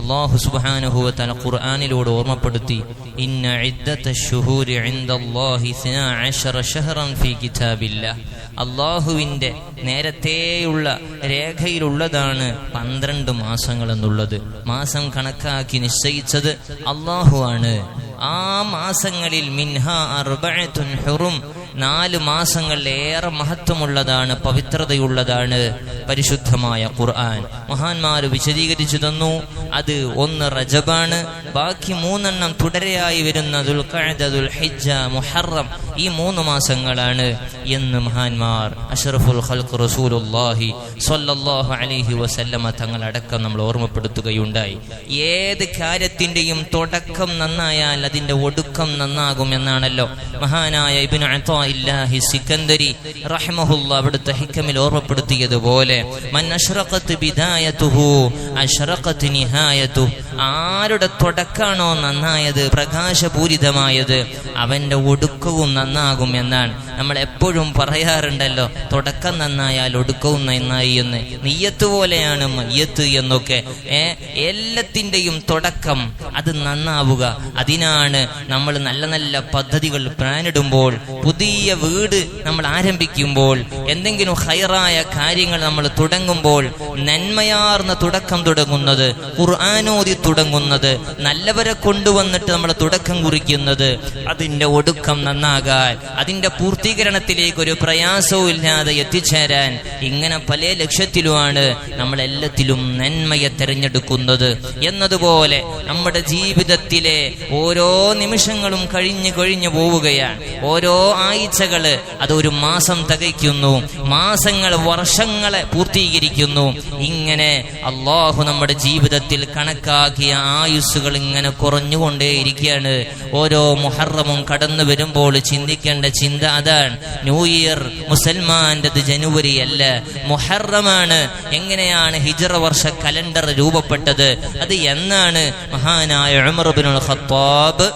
അള്ളാഹു സുബ്ഹാനഹു ഖുർആാനിലൂടെ ഓർമ്മപ്പെടുത്തി ഇന്ന ഇദ്ദത്ത ശുഹൂരി ഇൻദല്ലാഹി 12 ശഹറൻ ഫീ കിതാബില്ലാഹ്. അള്ളാഹുവിന്റെ നേരത്തെയുള്ള രേഖയിലുള്ളതാണ് പന്ത്രണ്ട് മാസങ്ങൾ എന്നുള്ളത്. മാസം കണക്കാക്കി നിശ്ചയിച്ചത് അള്ളാഹു ആണ്. ആ മാസങ്ങളിൽ മിൻഹ അർബഅത്തുൻ ഹുറും നാല് മാസങ്ങളിലേറെ മഹത്വമുള്ളതാണ് പവിത്രതയുള്ളതാണ് പരിശുദ്ധമായ ഖുർആൻ. മഹാന്മാർ വിശദീകരിച്ചു തന്നു അത് ഒന്ന് റജബാണ് ബാക്കി മൂന്നെണ്ണം തുടരെയായി വരുന്ന ദുൽഖഅദ, ദുൽഹിജ്ജ മുഹറം ഈ മൂന്ന് മാസങ്ങളാണ് എന്ന് മഹാന്മാർ അഷറഫുൽ ഖൽഖ് റസൂലുള്ളാഹി സ്വല്ലല്ലാഹു അലൈഹി വസല്ലമ തങ്ങളടക്കം നമ്മൾ ഓർമ്മപ്പെടുത്തുകയുണ്ടായി. ഏത് കാര്യത്തിന്റെയും തുടക്കം നന്നായാൽ അതിന്റെ ഒടുക്കം നന്നാകും എന്നാണല്ലോ മഹാനായ ഇബ്നു അത്താഇല്ലാഹി സിക്കന്ദരി റഹ്മഹുല്ല അവിടുത്തെ ഹിക്കമിൽ ഓർമ്മപ്പെടുത്തിയതുപോലെ മൻ അഷ്റഖത്ത് ബിദായതുഹു അഷ്റഖത്ത് നിഹായതു ആരുടെ തുടക്കാണോ നന്നായത് പ്രകാശപൂരിതമായത് അവന്റെ ഒടുക്കവും നന്നാകും എന്നാണ്. നമ്മൾ എപ്പോഴും പറയാറുണ്ടല്ലോ തുടക്കം നന്നായാൽ ഒടുക്കവും നന്നായി എന്ന്. നെയ്യത്ത് പോലെയാണ് മയ്യത്ത് എന്നൊക്കെ. ഏ എല്ലാത്തിന്റെയും തുടക്കം അത് നന്നാവുക. അതിനാണ് നമ്മൾ നല്ല നല്ല പദ്ധതികൾ പ്ലാനിടുമ്പോൾ പുതിയ വീട് നമ്മൾ ആരംഭിക്കുമ്പോൾ എന്തെങ്കിലും ഹൈറായ കാര്യങ്ങൾ നമ്മൾ തുടങ്ങുമ്പോൾ നന്മയാർന്ന തുടക്കം തുടങ്ങുന്നത് ഖുർആാനോദി തുടങ്ങുന്നത്. നല്ലവരെ കൊണ്ടുവന്നിട്ട് നമ്മൾ തുടക്കം കുറിക്കുന്നത് അതിന്റെ ഒടുക്കം നന്നാകാൻ അതിന്റെ പൂർത്തീകരണത്തിലേക്ക് ഒരു പ്രയാസവും ഇല്ലാതെ എത്തിച്ചേരാൻ ഇങ്ങനെ പല ലക്ഷ്യത്തിലുമാണ് നമ്മളെല്ലാത്തിലും നന്മയെ തിരഞ്ഞെടുക്കുന്നത്. എന്നതുപോലെ നമ്മുടെ ജീവിതത്തിലെ ഓരോ നിമിഷങ്ങളും കഴിഞ്ഞു കഴിഞ്ഞു പോവുകയാണ്. ഓരോ ആഴ്ചകൾ അതൊരു മാസം തികയ്ക്കുന്നു. മാസങ്ങൾ വർഷങ്ങളെ പൂർത്തീകരിക്കുന്നു. ഇങ്ങനെ അള്ളാഹു നമ്മുടെ ജീവിതത്തിൽ കണക്കാക്കിയ ആയുസ്സുകൾ ഇങ്ങനെ കുറഞ്ഞുകൊണ്ടേയിരിക്കുകയാണ്. ഓരോ മുഹറമും കടന്നു വരുമ്പോൾ ചിന്തിക്കേണ്ട ചിന്ത അതാണ്. ന്യൂ ഇയർ മുസൽമാന്റെത് ജനുവരി അല്ല. മുഹറമാണ്. എങ്ങനെയാണ് ഹിജറ വർഷ കലണ്ടർ രൂപപ്പെട്ടത്? അത് എന്നാണ് മഹാനായ ഉമർ ഇബ്നുൽ ഖത്താബ്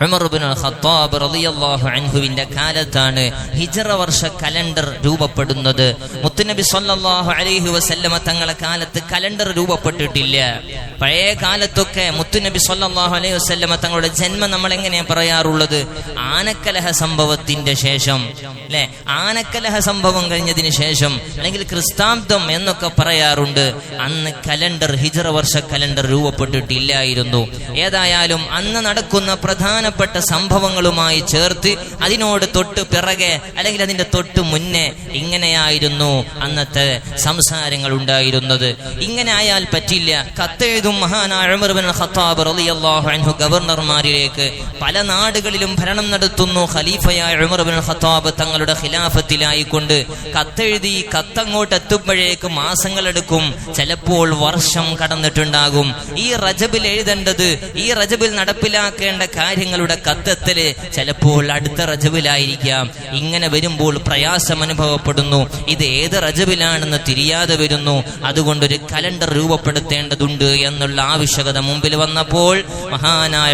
ഖത്താബ് റളിയല്ലാഹു അൻഹുവിന്റെ കാലത്താണ് ഹിജറ വർഷ കലണ്ടർ രൂപപ്പെടുന്നത്. മുത്തുനബി സല്ലല്ലാഹു അലൈഹി വസല്ലമ തങ്ങളെ കാലത്ത് കലണ്ടർ രൂപപ്പെട്ടിട്ടില്ല. പഴയ കാലത്തൊക്കെ മുത്തുനബി സല്ലല്ലാഹു അലൈഹി വസല്ലമ തങ്ങളുടെ ജന്മം നമ്മൾ എങ്ങനെയാണ് പറയാറുള്ളത്? ആനക്കലഹ സംഭവത്തിന്റെ ശേഷം. അല്ലെ ആനക്കലഹ സംഭവം കഴിഞ്ഞതിന് ശേഷം അല്ലെങ്കിൽ ക്രിസ്താബ്ദം എന്നൊക്കെ പറയാറുണ്ട്. അന്ന് കലണ്ടർ ഹിജറ വർഷ കലണ്ടർ രൂപപ്പെട്ടിട്ടില്ലായിരുന്നു. ഏതായാലും അന്ന് നടക്കുന്ന പ്രധാനപ്പെട്ട സംഭവങ്ങളുമായി ചേർത്ത് അതിനോട് തൊട്ട് പിറകെ അല്ലെങ്കിൽ അതിന്റെ തൊട്ട് മുന്നേ ഇങ്ങനെയായിരുന്നു അന്നത്തെ സംസാരങ്ങൾ ഉണ്ടായിരുന്നത്. ഇങ്ങനെ ആയാൽ പറ്റില്ല. കത്തെഴുതും മഹാനായ ഖത്താബ് റളിയല്ലാഹു അൻഹു ഗവർണർമാരിലേക്ക് പല നാടുകളിലും ഭരണം നടത്തുന്നു. ഖലീഫയായ ഖത്താബ് തങ്ങളുടെ ഖിലാഫത്തിലായിക്കൊണ്ട് കത്തെഴുതി കത്തങ്ങോട്ട് എത്തുമ്പോഴേക്ക് മാസങ്ങളെടുക്കും. ചിലപ്പോൾ വർഷം കടന്നിട്ടുണ്ടാകും. ഈ റജബിൽ എഴുതേണ്ടത് ഈ റജബിൽ നടപ്പിലാക്കേണ്ട കാര്യങ്ങളുടെ കത്തെത്തൽ ചിലപ്പോൾ അടുത്ത റജവിലായിരിക്കാം ഇങ്ങനെ വരുമ്പോൾ പ്രയാസം അനുഭവപ്പെടുന്നു. ഇത് ഏത് റജവിലാണെന്ന് തിരിയാതെ വരുന്നു. അതുകൊണ്ടൊരു കലണ്ടർ രൂപപ്പെടുത്തേണ്ടതുണ്ട് എന്നുള്ള ആവശ്യകത മുമ്പിൽ വന്നപ്പോൾ മഹാനായ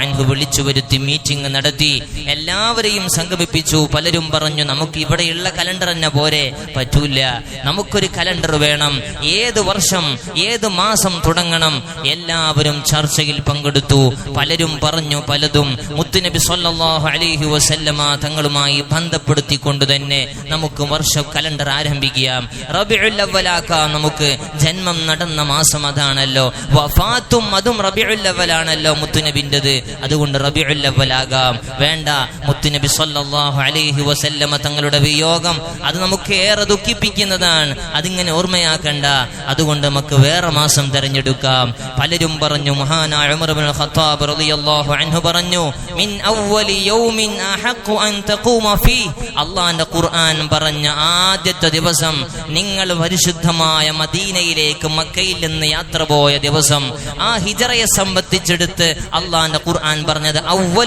അൻഹു വിളിച്ചു വരുത്തി മീറ്റിംഗ് നടത്തി. എല്ലാവരെയും സംഗമിപ്പിച്ചു. പലരും പറഞ്ഞു നമുക്ക് ഇവിടെയുള്ള കലണ്ടർ തന്നെ പോരെ. പറ്റൂല നമുക്കൊരു കലണ്ടർ വേണം. ഏത് വർഷം ഏത് മാസം തുടങ്ങണം? എല്ലാവരും ചർച്ചയിൽ പങ്കെടുത്തു. പലരും പറഞ്ഞു പലതും. മുത്തുനബി സൊല്ലാഹു അലൈഹി വസല്ലമ തങ്ങളുമായി ബന്ധപ്പെടുത്തിക്കൊണ്ട് തന്നെ നമുക്ക് വർഷ കലണ്ടർ ആരംഭിക്കാം. റബിഉൽ അവ്വലാക്കാം നമുക്ക് ജന്മം നടന്ന മാസം അതാണല്ലോ. വഫാത്തും അതും റബിഉല്ലവലാണല്ലോ മുത്തുനബിന്റെത്. അതുകൊണ്ട് റബിഉല്ലവലാകാം വേണ്ട മുത്തുനബി സൊല്ലാഹു അലൈഹി വസല്ലമ തങ്ങളുടെ വിയോഗം അത് നമുക്ക് ഏറെ ദുഃഖിപ്പിക്കുന്നതാണ്. അതിങ്ങനെ ഓർമ്മയാക്കണ്ട. അതുകൊണ്ട് നമുക്ക് വേറെ മാസം തിരഞ്ഞെടുക്കാം. പലരും പറഞ്ഞു മഹാനായ ഇബ്നുൽ ഖത്താബ് അൻഹു പറഞ്ഞു മിൻ അവ്വലി യൗമിൻ അഹഖു അൻ തഖൂമ ഫീ. അല്ലാഹുവിന്റെ ഖുർആൻ പറഞ്ഞ ആദ്യത്തെ ദിവസം നിങ്ങൾ പരിശുദ്ധമായ മദീനയിലേക്ക് മക്കയിൽ നിന്ന് യാത്ര പോയ ദിവസം ആ ഹിജറയെ സംബന്ധിച്ചെടുത്ത് അള്ളാന്റെ ഖുർആൻ പറഞ്ഞത്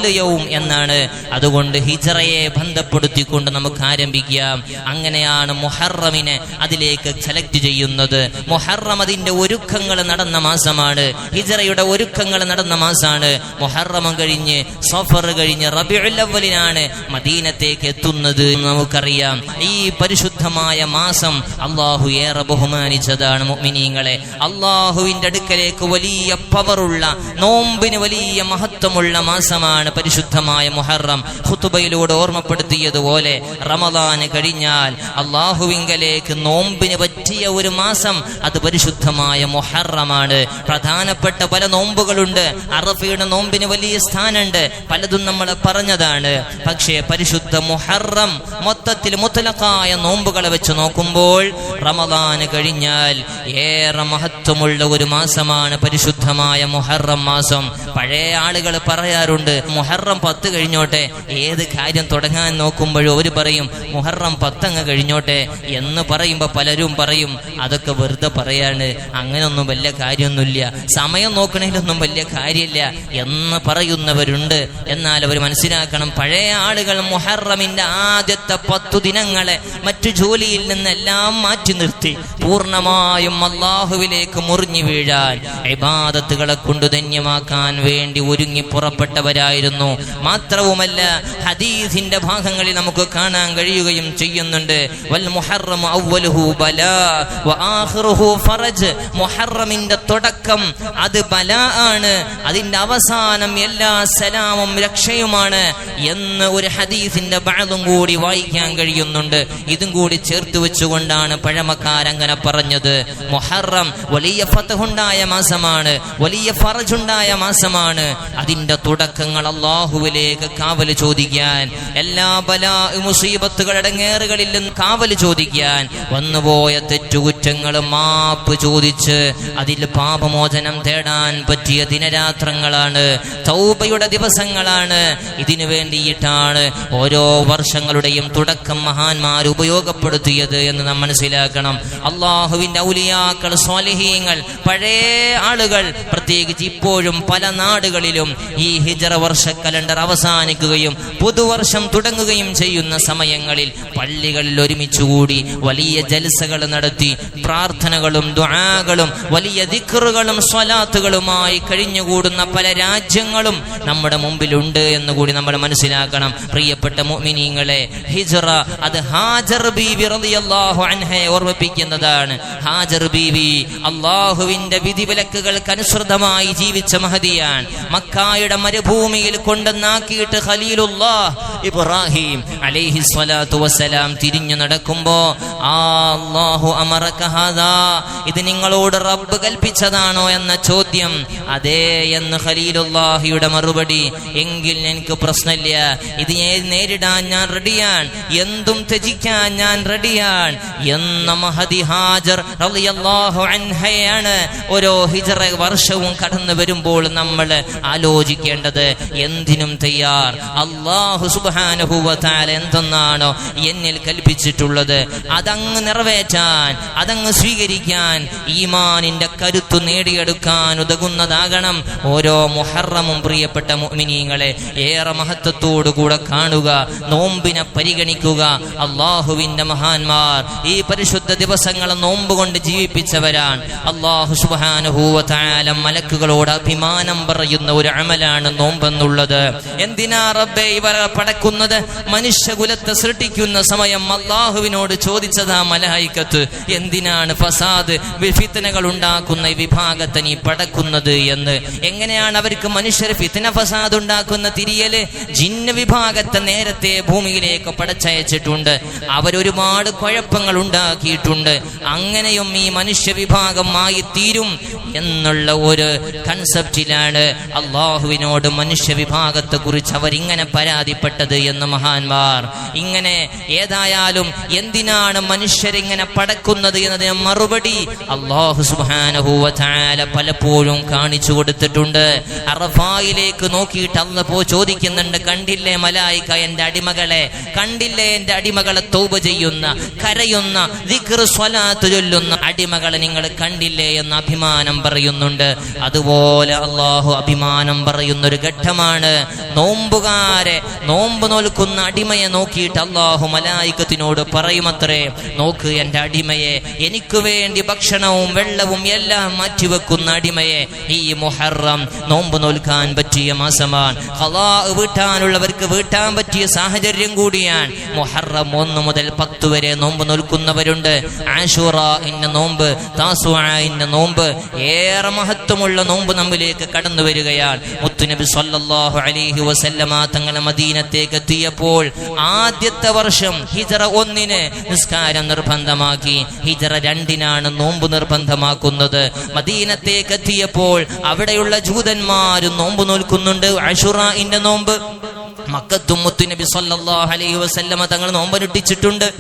യൗം എന്നാണ്. അതുകൊണ്ട് ഹിജറയെ ബന്ധപ്പെടുത്തിക്കൊണ്ട് നമുക്ക് ആരംഭിക്കാം. അങ്ങനെയാണ് മുഹറമിനെ അതിലേക്ക് സെലക്ട് ചെയ്യുന്നത്. മുഹറം അതിന്റെ ഒരുക്കങ്ങൾ നടന്ന മാസമാണ്. ഹിജറയുടെ ഒരുക്കങ്ങൾ നടന്ന മാസമാണ് മുഹറം കഴിഞ്ഞ് സഫർ കഴിഞ്ഞ് റബിഉല്ലവലിനാണ് മദീനത്തേക്ക് എത്തുന്നത്. നമുക്കറിയാം ഈ പരിശുദ്ധമായ മാസം അള്ളാഹു ഏറെ ബഹുമാനിച്ചതാണ് മുഅ്മിനീങ്ങളെ. അള്ളാഹുവിന്റെ അടുക്കലേക്ക് വലിയ പവറുള്ള നോമ്പിന് വലിയ മഹത്വമുള്ള മാസമാണ് പരിശുദ്ധമായ മുഹറം. ഖുതുബയിലൂടെ ഓർമ്മപ്പെടുത്തിയതുപോലെ റമദാന് കഴിഞ്ഞാൽ അള്ളാഹുവിങ്കലേക്ക് നോമ്പിന് പറ്റിയ ഒരു മാസം അത് പരിശുദ്ധമായ മുഹറമാണ്. പ്രധാനപ്പെട്ട പല നോമ്പുകളുണ്ട്. അറഫയുടെ നോമ്പിന് വലിയ സ്ഥാനമുണ്ട്. പലതും നമ്മൾ പറഞ്ഞതാണ്. പക്ഷേ പരിശുദ്ധ മുഹറം മൊത്തത്തിൽ മുത്തലക്കായ നോമ്പുകളെ വെച്ച് നോക്കുമ്പോൾ റമദാന് കഴിഞ്ഞാൽ ഏറെ മഹത്വമുള്ള ഒരു മാസമാണ് പരിശുദ്ധമായ മുഹറം മാസം. പഴയ ആളുകൾ പറയാറുണ്ട് മുഹറം പത്ത് കഴിഞ്ഞോട്ടെ ഏത് കാര്യം തുടങ്ങാൻ നോക്കുമ്പോഴും അവർ പറയും മുഹറം പത്തങ്ങ് കഴിഞ്ഞോട്ടെ എന്ന് പറയുമ്പോൾ പലരും പറയും. അതൊക്കെ വെറുതെ പറയാണ്. അങ്ങനൊന്നും വലിയ കാര്യമൊന്നുമില്ല. സമയം നോക്കണേലൊന്നും വലിയ കാര്യമില്ല. എന്ന് പറയുന്നവരുണ്ട്. എന്നാൽ അവർ മനസ്സിലാക്കണം പഴയ ആളുകൾ മുഹറമിന്റെ ആദ്യത്തെ പത്തു ദിനങ്ങളെ മറ്റു ജോലിയിൽ നിന്നെല്ലാം മാറ്റി നിർത്തി. പൂർണമായും അള്ളാഹുവിലേക്ക് മുറിഞ്ഞു വീഴാൻ ഇബാദത്തുകളെ കൊണ്ട് ധന്യമാക്കാൻ വേണ്ടി ഒരുങ്ങി പുറപ്പെട്ടവരായിരുന്നു. മാത്രവുമല്ല ഹദീസിന്റെ ഭാഗങ്ങളിൽ നമുക്ക് കാണാൻ കഴിയുകയും ചെയ്യുന്നുണ്ട്. വൽ മുഹറം ഫറജ്. മുഹറമിന്റെ തുടക്കം അത് ബലാ ആണ്. അതിന്റെ അവസാനം എല്ലാ സലാമും രക്ഷയുമാണ് എന്ന് ഒരു ഹദീസിന്റെ ബാധം കൂടി വായിക്കാൻ കഴിയുന്നുണ്ട്. ഇതും കൂടി ചേർത്ത് വെച്ചുകൊണ്ടാണ് പഴമക്കാരങ്ങനെ പറഞ്ഞത്. മൊഹറം വലിയ ഫതഹുണ്ടായ മാസമാണ്. വലിയ ഫറജുണ്ടായ മാസമാണ്. അതിന്റെ തുടക്കങ്ങൾ അള്ളാഹുവിലേക്ക് കാവൽ ചോദിക്കാൻ എല്ലാ ബലാ മുസീബത്തുകൾ ഇടങ്ങേറുകളിൽ കാവൽ ചോദിക്കാൻ വന്നുപോയ തെറ്റുകുറ്റങ്ങൾ മാപ്പ് ചോദിച്ച് അതിൽ പാപമോചനം തേടാൻ പറ്റിയ ദിനരാത്രങ്ങളാണ് തൗബയുടെ ദിവസങ്ങളാണ്. ഇതിനു വേണ്ടിയിട്ടാണ് ഓരോ വർഷങ്ങളുടെയും തുടക്കം മഹാന്മാർ ഉപയോഗപ്പെടുത്തിയത് എന്ന് നാം മനസ്സിലാക്കണം. അള്ളാഹുവിന്റെ ഔലിയാക്കൾ സ്വാലിഹീങ്ങൾ പഴയ ആളുകൾ പ്രത്യേകിച്ച് ഇപ്പോഴും പല നാടുകളിലും ഈ ഹിജറ വർഷ കലണ്ടർ അവസാനിക്കുകയും പുതുവർഷം തുടങ്ങുകയും ചെയ്യുന്ന സമയങ്ങളിൽ പള്ളികളിൽ ഒരുമിച്ചുകൂടി വലിയ ജൽസകൾ നടത്തി പ്രാർത്ഥനകളും ദ്വാകളും വലിയ ദിക്കറുകളും സ്വലാത്തുകളുമായി കഴിഞ്ഞുകൂടുന്ന പല രാജ്യങ്ങളും നമ്മുടെ മുമ്പിലുണ്ട് എന്ന് കൂടി നമ്മൾ മനസ്സിലാക്കണം. പ്രിയപ്പെട്ട മോമിനിങ്ങളെ ഹിജറ അത് ഹാജർ ബീവി റളിയല്ലാഹു അൻഹയെ ഓർമ്മിപ്പിക്കുന്നതാണ്. ഹാജർ ബീവി അള്ളാഹുവിന്റെ വിധിവിലക്കുകൾക്ക് അനുസൃതമായി ജീവിച്ച മഹതിയാണ് മക്കായുടെ മരുഭൂമിയിൽ കൊണ്ടെന്നാക്കിയിട്ട് ഖലീലുല്ലാഹ് ഇബ്രാഹിം അലൈഹി സ്വലാത്തു വസ്സലാം തിരിഞ്ഞു നടക്കുമ്പോ ആ ഇത് നിങ്ങളോട് റബ്ബ് കൽപ്പിച്ചതാണോ? എന്ന ചോദ്യം അതേ എന്ന് ഖലീലുല്ലാഹിയുടെ മറുപടി. എങ്കിൽ എനിക്ക് പ്രശ്നമില്ല. ഇത് നേരിടാൻ ഞാൻ റെഡിയാണ്. എന്തും ത്യജിക്കാൻ ഞാൻ റെഡിയാണ്. എന്ന മഹദി ഹാജർ ഓരോ ഹിജറ വർഷവും കടന്നു വരുമ്പോൾ നമ്മൾ ആലോചിക്കേണ്ടത് എന്തിനും തയ്യാർ. അള്ളാഹു തആല എന്തെന്നാണോ എന്നിൽ കൽപ്പിച്ചിട്ടുള്ളത്. അതങ്ങ് നിറവേറ്റാൻ അതങ്ങ് സ്വീകരിക്കാൻ ഈമാനിന്റെ കരുത്തു നേടിയെടുക്കാൻ ഉതകുന്നതാകണം. ഓരോ മുഹറമും പ്രിയപ്പെട്ട മുഅ്മിനീങ്ങളെ ഏറെ മഹത്വത്തോടു കൂടെ കാണുക നോമ്പിനെ പരിഗണിക്കുക. അള്ളാഹുവിന്റെ മഹാന്മാർ ഈ പരിശുദ്ധ ദിവസങ്ങളെ നോമ്പ് കൊണ്ട് ജീവിപ്പിച്ചവരാണ്. അള്ളാഹു തആല മലക്കുകളോട് അഭിമാനം പറയുന്ന ഒരു അമലാണ് നോമ്പെന്നുള്ളത്. എന്തിനാ റബ്ബെ ഇവർ പടക്കുന്നത്? മനുഷ്യകുലത്തെ സൃഷ്ടിക്കുന്ന സമയം അള്ളാഹുവിനോട് ചോദിച്ചതാ മലഹൈക്കത്ത് എന്തിനാണ് ഫസാദ് ഫിത്തനകൾ ഉണ്ടാക്കുന്ന വിഭാഗത്തെ നീ പടക്കുന്നത് എന്ന്? എങ്ങനെയാണ് അവർക്ക് മനുഷ്യർ ഫിത്തന ഫസാദ് ഉണ്ടാക്കുന്ന തിരിയൽ. ജിന്ന വിഭാഗത്തെ നേരത്തെ ഭൂമിയിലേക്ക് പടച്ചയച്ചിട്ടുണ്ട്. അവരൊരുപാട് കുഴപ്പങ്ങൾ ഉണ്ടാക്കിയിട്ടുണ്ട്. അങ്ങനെയും ഈ മനുഷ്യ വിഭാഗമായി തീരും എന്നുള്ള ഒരു കൺസെപ്റ്റിലാണ് അള്ളാഹുവിനോട് മനുഷ്യ വിഭാഗത്തെ കുറിച്ച് അവരിങ്ങനെ പരാതിപ്പെട്ടത് എന്ന് മഹാന്മാർ. ഇങ്ങനെ ഏതായാലും എന്തിനാണ് മനുഷ്യരിങ്ങനെ പടക്കുന്നത് എന്നതിന് മറുപടി അള്ളാഹു സുബാനഹുവ പലപ്പോഴും കാണിച്ചു കൊടുത്തിട്ടുണ്ട്. അറഫായിലേക്ക് നോക്കിയിട്ട് അല്ല പോ ചോദിക്കുന്നുണ്ട് കണ്ടില്ലേ മലായിക്ക എന്റെ അടിമകളെ? കണ്ടില്ലേ എന്റെ അടിമകളെ തൗബ ചെയ്യുന്ന കരയുന്ന സ്വലാത്ത് ചൊല്ലുന്ന അടിമകളെ നിങ്ങൾ കണ്ടില്ലേ എന്ന് അഭിമാനം പറയുന്നുണ്ട്. അതുപോലെ അള്ളാഹു അഭിമാനം പറയുന്ന ഒരു ഘട്ടമാണ്. നോമ്പുകാരെ നോമ്പ് നോൽക്കുന്ന അടിമയെ നോക്കിയിട്ട് അള്ളാഹു മലായിക്കത്തിനോട് പറയുമത്രേ നോക്ക് എന്റെ അടിമയെ എനിക്ക് വേണ്ടി ഭക്ഷണവും വെള്ളവും എല്ലാം മാറ്റിവെക്കുന്ന അടിമയെ ഈ മുഹറം നോമ്പ് നോൽക്കാൻ പറ്റിയ മാസമാണ്. ഹലാ വീട്ടാനുള്ളവർക്ക് വീട്ടാൻ പറ്റിയ സാഹചര്യം കൂടിയാണ്. മുഹറം ഒന്ന് മുതൽ പത്ത് വരെ നോമ്പ് നോൽക്കുന്നവരുണ്ട്. ആഷുറ ഇന്ന നോമ്പ് ഇന്ന നോമ്പ് ഏറെ മഹത്വമുള്ള നോമ്പ് നമ്മിലേക്ക് കടന്നു വരികയാണ്. മുത്തുനബി സല്ലല്ലാഹു അലൈഹി വസല്ലമ തങ്ങളെ മദീനത്തേക്ക് എത്തിയപ്പോൾ ആദ്യത്തെ വർഷം ഹിജറ ഒന്നിന് നിസ്കാരം നിർബന്ധമാക്കി. ഹിജറ രണ്ടിനാണ് നോമ്പ് നിർബന്ധമാക്കുന്നത്. മദീനത്തേക്ക് എത്തിയപ്പോൾ അവിടെയുള്ള ജൂതന്മാരും നോമ്പ് നോൽക്കുന്നുണ്ട്. അഷുറാഇന്റെ നോമ്പ്. മക്കത്തും മുത്തുനബി സല്ലല്ലാഹു അലൈഹി വസല്ലമ തങ്ങൾ നോമ്പനുഷ്ഠിച്ചിട്ടുണ്ട്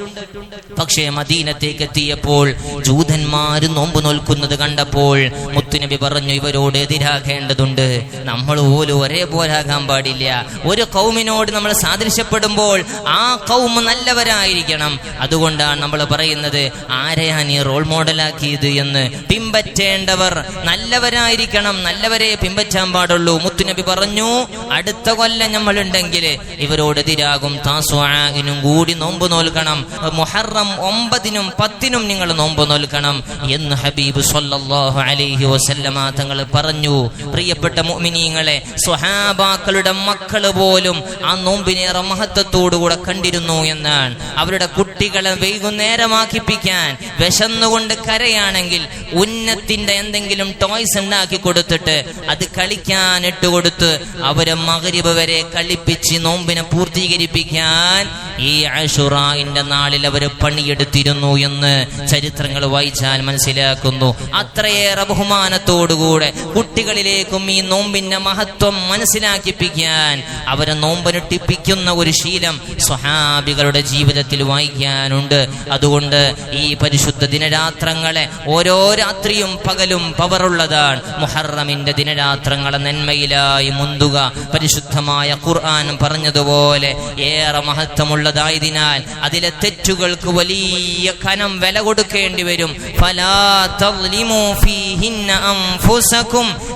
പക്ഷേ മദീനത്തേക്ക് എത്തിയപ്പോൾ ജൂതന്മാർ നോമ്പ് നോൽക്കുന്നത് കണ്ടപ്പോൾ മുത്തുനബി പറഞ്ഞു ഇവരോട് എതിരാകേണ്ടതുണ്ട്. നമ്മൾ പോലും ഒരേപോലെ ആകാൻ പാടില്ല. ഒരു കൗമിനോട് നമ്മൾ സാദൃശ്യപ്പെടുമ്പോൾ ആ കൗമ് നല്ലവരായിരിക്കണം. അതുകൊണ്ടാണ് നമ്മൾ പറയുന്നത് ആരെയാ നീ റോൾ മോഡലാക്കിയത് എന്ന്? പിമ്പറ്റേണ്ടവർ നല്ലവരായിരിക്കണം. നല്ലവരെ പിമ്പറ്റാൻ പാടുള്ളൂ. മുത്തുനബി പറഞ്ഞു അടുത്ത കൊല്ലം നമ്മൾ ഉണ്ടെങ്കിൽ ഇവരോടെതിരാകും താസ്വാനും കൂടി നോമ്പ് നോൽക്കണം. മുഹറം ഒമ്പതിനും പത്തിനും നിങ്ങൾ നോമ്പ് നോൽക്കണം എന്ന് ഹബീബ് സൊല്ലാഹു അലൈഹി വസല്ലമ തങ്ങൾ പറഞ്ഞു. പ്രിയപ്പെട്ട മുഅ്മിനീങ്ങളെ സ്വഹാബാക്കളുടെ മക്കൾ പോലും ആ നോമ്പിനേറെ മഹത്വത്തോടുകൂടെ കണ്ടിരുന്നു എന്നാണ്. അവരുടെ കുട്ടികളെ വൈകുന്നേരമാക്കിപ്പിക്കാൻ വിശന്നുകൊണ്ട് കരയാണെങ്കിൽ ഉന്നത്തിന്റെ എന്തെങ്കിലും ടോയ്സ് ഉണ്ടാക്കി കൊടുത്തിട്ട് അത് കളിക്കാൻ ഇട്ടുകൊടുത്ത് അവരെ മകരിവ് വരെ കളിപ്പിച്ച് നോമ്പിനെ പൂർത്തീകരിപ്പിക്കാൻ ഈ അഷുറായിന്റെ നാളിൽ അവർ പണിയെടുത്തിരുന്നു എന്ന് ചരിത്രങ്ങൾ വായിച്ചാൽ മനസ്സിലാക്കുന്നു. അത്രയേറെ ബഹുമാനത്തോടുകൂടെ കുട്ടികളിലേക്കും ഈ നോമ്പിന്റെ മഹത്വം മനസ്സിലാക്കിപ്പിക്കാൻ അവരെ നോമ്പനുട്ടിപ്പിക്കുന്ന ഒരു ശീലം സ്വഹാബികളുടെ ജീവിതത്തിൽ വായിക്കാനുണ്ട്. അതുകൊണ്ട് ഈ പരിശുദ്ധ ദിനരാത്രങ്ങളെ ഓരോ രാത്രിയും പകലും പവറുള്ളതാണ്. മുഹറമിന്റെ ദിനരാത്രങ്ങളെ നന്മയിലായി മുന്തുക. പരിശുദ്ധമായ ഖുർആൻ പറഞ്ഞതുപോലെ ഏറെ മഹത്വമുള്ളതായതിനാൽ അതിലെ തെറ്റുകൾക്ക് വലിയ കനം വില കൊടുക്കേണ്ടി വരും.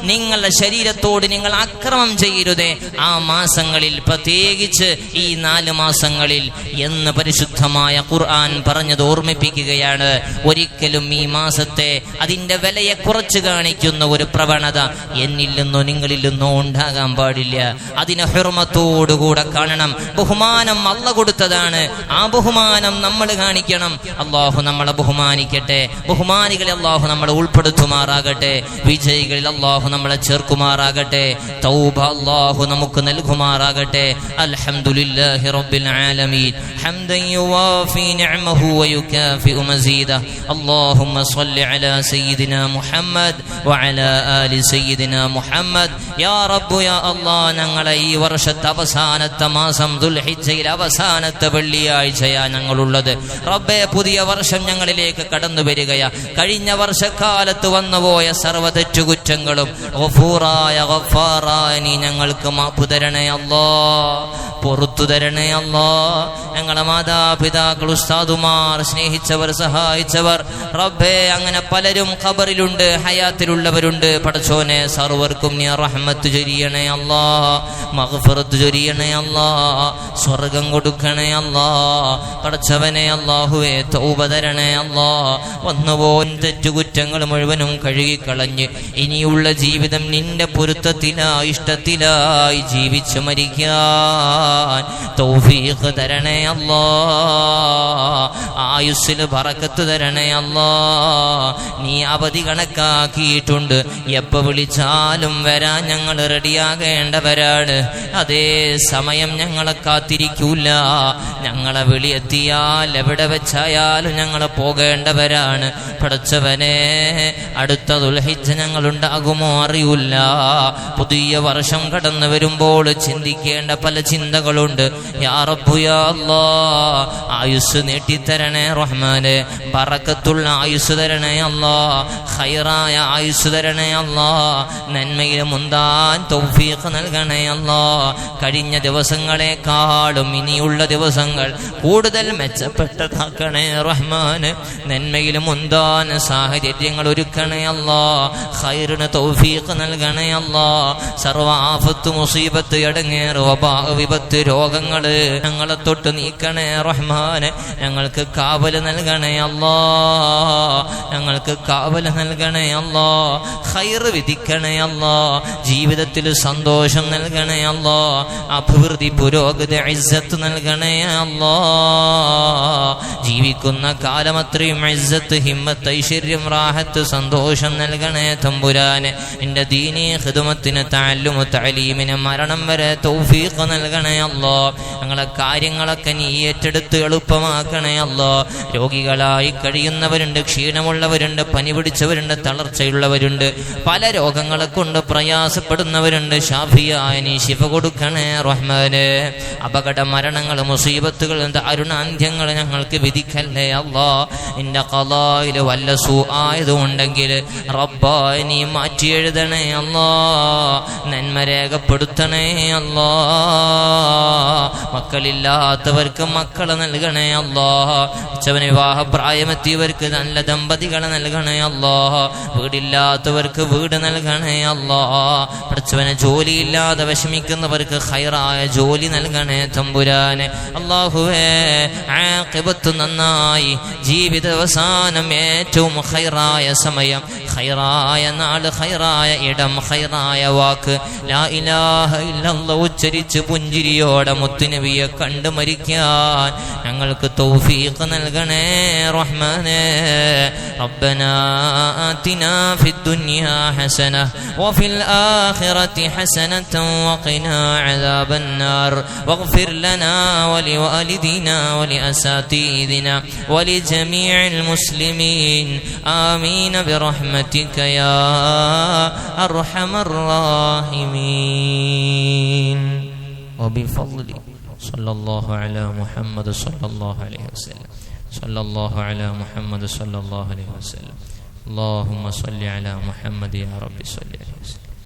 നിങ്ങളുടെ ശരീരത്തോട് നിങ്ങൾ അക്രമം ചെയ്യരുതേ. ആ മാസങ്ങളിൽ പ്രത്യേകിച്ച് ഈ നാല് മാസങ്ങളിൽ എന്ന് പരിശുദ്ധമായ ഖുർആൻ പറഞ്ഞത് ഓർമ്മിപ്പിക്കുകയാണ്. ഒരിക്കലും ഈ മാസത്തെ അതിന്റെ വിലയെ കുറച്ച് കാണിക്കുന്ന ഒരു പ്രവണത എന്നിൽ നിന്നോ നിങ്ങളിൽ നിന്നോ ഉണ്ടാകാൻ പാടില്ല. അതിനെ ഹെർമത്തോടുകൂടെ കാണണം ബഹുമാനം അല്ല കൊടുത്തതാണ് ആ ബഹുമാനം നമ്മൾ കാണിക്കണം അള്ളാഹു നമ്മളെ ബഹുമാനിക്കട്ടെ ബഹുമാനികളെ അള്ളാഹു നമ്മളെ ഉൾപ്പെടുത്തുമാറാകട്ടെ വിജയികളിൽ അള്ളാഹു നമ്മളെ ചേർക്കുമാറാകട്ടെ തൗബ അള്ളാഹു നമുക്ക് നൽകുമാറാകട്ടെ അൽഹംദുലില്ലാഹി റബ്ബിൽ ആലമീൻ ഹംദൻ യുവാഫി നിഅമഹു വയുകാഫിഉ മസീദ اللهم صل على سيدنا محمد وعلى آل سيدنا محمد يا رب يا الله ഞങ്ങളെ ഈ വർഷത്തെ അവസാനത്തെ മാസം ദുൽഹിജയിൽ അവസാനത്തെ വെള്ളിയാഴ്ചയാ ഞങ്ങളുള്ളത്. റബ്ബെ പുതിയ വർഷം ഞങ്ങളിലേക്ക് കടന്നു വരികയാ. കഴിഞ്ഞ വർഷക്കാലത്ത് വന്നുപോയ സർവ തെറ്റുകുറ്റങ്ങളും നീ ഞങ്ങൾക്ക് മാപ്പ് തരണേ അല്ലോ. പുറത്തു തരണേ അല്ലോ. ഞങ്ങളെ മാതാപിതാക്കൾ ഉസ്താദുമാർ സ്നേഹിച്ചവർ സഹായിച്ചവർ റബ്ബേ അങ്ങനെ പലരും ഖബറിലുണ്ട് ഹയാത്തിലുള്ളവരുണ്ട്. പടച്ചോനെ സർവർക്കും നീ റഹ്മത്ത് ചൊരിയണേ അല്ലാ. മഗ്ഫിറത്ത് ചൊരിയണേ അല്ലാ. സ്വർഗം കൊടുക്കണേ അല്ലാ. പടച്ചവനെ അല്ലാഹുവേ തൗബ തരണേ അല്ലാ. വന്നുപോൻ തെറ്റുകുറ്റങ്ങൾ മുഴുവനും കഴുകിക്കളഞ്ഞ് ഇനിയുള്ള ജീവിതം നിന്റെ പൊരുത്തത്തിലാ ഇഷ്ടത്തിലായി ജീവിച്ചു മരിക്കാൻ തൗഫീഖ് തരണേ അല്ലാ. ആയുസ്സിൽ പറക്കത്ത് തരണേ അല്ലാ. നീ അവധി കണക്കാക്കിയിട്ടുണ്ട്. എപ്പോൾ വിളിച്ചാലും വരാൻ ഞങ്ങൾ റെഡിയാകേണ്ടവരാണ്. അതേ സമയം ഞങ്ങളെ കാത്തിരിക്കൂല. ഞങ്ങളെ വിളിയെത്തിയാൽ എവിടെ വെച്ചായാലും ഞങ്ങൾ പോകേണ്ടവരാണ്. പഠിച്ചവനെ അടുത്ത ദുൽഹിജ ഞങ്ങളുണ്ടാകുമോ അറിയില്ല. പുതിയ വർഷം കടന്നു വരുമ്പോൾ ചിന്തിക്കേണ്ട പല ചിന്തകളുണ്ട്. ആയുസ് നീട്ടിത്തരണേ റഹ്മാനെ. പറക്കത്തുള്ള ആയുസ് തരണേ അല്ല ഹൈറായ ആയുസ് തരണേ അല്ല. നന്മയിൽ മുന്താൻ തൗഫീഖ് നൽകണേ അല്ലാ. കഴിഞ്ഞ ദിവസങ്ങളെക്കാളും ഇനിയുള്ള ദിവസങ്ങൾ കൂടുതൽ മെച്ചപ്പെട്ടതാക്കണേ റഹ്മാന്. നന്മയിലും മുന്താന സാഹചര്യങ്ങൾ ഒരുക്കണേ അല്ലാ. ഹൈറിന് തൗഫീഖ് നൽകണേ അല്ലാ. സർവ ആഫത്ത് മുസീബത്ത് എടങ്ങേറ് വബാ വിപത്ത് രോഗങ്ങൾ ഞങ്ങളെ തൊട്ട് നീക്കണേ റഹ്മാന്. ഞങ്ങൾക്ക് കാവൽ നൽകണേ അല്ലാ. ഞങ്ങൾക്ക് കാവൽ നൽകണേ അല്ലാ. ഹൈറ് വിധിക്കണേ അല്ലാ. ജീവിതത്തിൽ സന്തോഷം നൽകണേ അല്ലാ. അഭിവൃദ്ധി പുരോഗതി ഇസ്സത്ത് നൽകണേ അല്ലാ. ജീവിക്കുന്ന കാലം അത്രയും ഇസ്സത്ത് ഹിമ്മത്ത് ഐശ്വര്യം റാഹത്ത് സന്തോഷം നൽകണേ തമ്പുരാന്. എന്റെ ദീനീ ഹൃദമത്തിന് താലും താലീമിന് മരണം വരെ തൗഫീഖ് നൽകണേ അല്ലോ. ഞങ്ങളെ കാര്യങ്ങളൊക്കെ നീ ഏറ്റെടുത്ത് എളുപ്പമാക്കണേ അല്ലോ. രോഗികളായി കഴിയുന്നവരുണ്ട് ക്ഷീണമുള്ളവരുണ്ട് പനി പിടിച്ചവരുണ്ട് തളർച്ചയുള്ളവരുണ്ട്. പല രോഗങ്ങളെ കൊണ്ട് പ്രയാസപ്പെടുന്നവരുണ്ട്. ഷാഫിയായ നീ ശിവ കൊടുക്കണേ റഹ്മാന്. അപകട മരണങ്ങൾ മുസീബത്തുകൾ അരുണാന്ത്യങ്ങൾ ഞങ്ങൾക്ക് വിധിക്കല്ലേ അള്ളാ നിന്റെ കലായിൽ വല്ല സൂ ആയതുണ്ടെങ്കിൽ റബ്ബ നീ മാറ്റി എഴുതണേ അള്ളാ നന്മ രേഖപ്പെടുത്തണേ അള്ളാ മക്കളില്ലാത്തവർക്ക് മക്കളെ നൽകണേ അള്ളാ ഉച്ചവന് വിവാഹ പ്രായമെത്തിയവർക്ക് നല്ല ദമ്പതികളെ നൽകണേ അള്ളാ വീടില്ലാത്തവർക്ക് വീട് നൽകണേ അള്ളാ പഠിച്ചവന് ജോലിയില്ലാതെ വിഷമിക്കുന്നവർക്ക് ഹൈറായ ജോലി നൽകണേ തമ്പുരാനെ അള്ളാഹുവേ ആഖിബത്ത് നന്നായി ജീവിത അവസാനം ഏറ്റവും ഹൈറായ സമയം ഹൈറായ നാട് ഹൈറായ ഇടം ഹൈറായ വാക്ക് ലാ ഇലാഹ ഇല്ലല്ലാ ഉച്ചരിച്ച് പുഞ്ചിരിയോടെ മുത്തുനബിയെ കണ്ടു മരിക്കാൻ ഞങ്ങൾക്ക് തൗഫീഖ് നൽകണേ റഹ്മാനേ ربنا آتنا في الدنيا حسنة وفي الآخرة حسنة وقنا عذاب النار. واغفر لنا ولوالدينا ولأساتذتنا ولجميع المسلمين. آمين برحمتك يا أرحم الراحمين. وبفضل صلى الله على محمد صلى الله عليه وسلم. صلى الله على محمد صلى الله عليه وسلم. اللهم صل على محمد يا رب. صل عليه وسلم.